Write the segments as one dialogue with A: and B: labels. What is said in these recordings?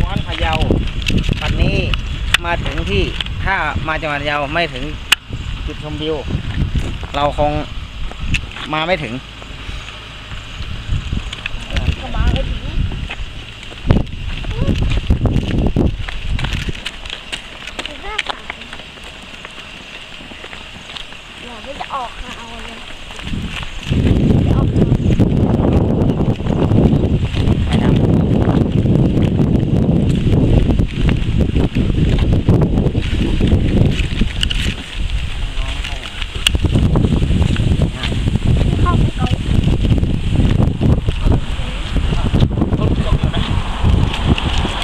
A: กว้านพะเยาวันนี้มาถึงที่ถ้ามาจังหวัดพะเยาไม่ถึงจุดชมวิว เราคงมาไม่ถึง
B: ก็มาไม่ถึงคือหน้าตาอย่าไม่จะออกมาเอาเลยจะออกมา เข้าไปเอา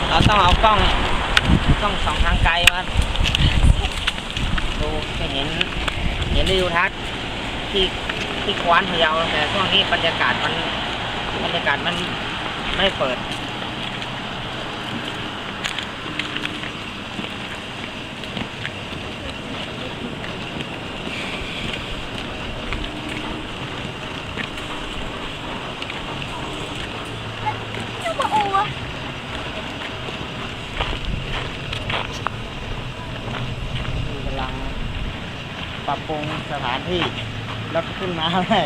A: เราต้องเอา กล้องกล้องสองทางไกลมาดูจะเห็น เห็นวิวทัศน์ที่ที่คว้านพะเยาแต่ช่วงนี้บรรยากาศมันบรรยากาศมันไม่เปิด
B: จะมาโอ้วะ
A: กำลังป รับปรุงสถานที่ แล้วก็ขึ้นมาได้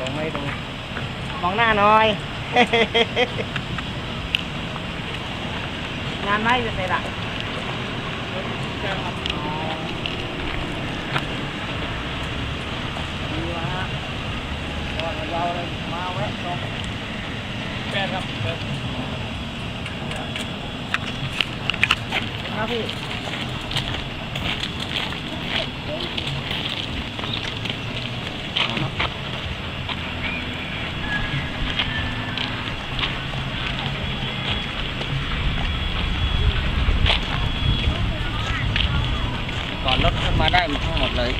A: ลงไม่ดูมองหน้าน่อย งานไม่จะเสร็จละดีวะฮะเราเลยมาแวะตรงแกครับครับพี่ อนรถขึ้นมาได้ทั้งหมดเลย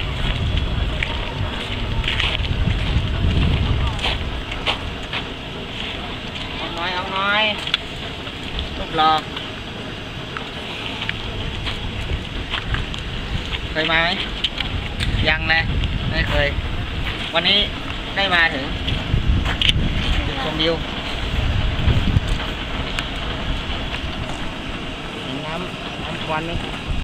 A: เอาน้อยเอาน้อยลูกรอเคยมาไหมยังเลยไม่เคย วันนี้ได้มาถึงจุดชมวิวน้ำน้ำควันนี่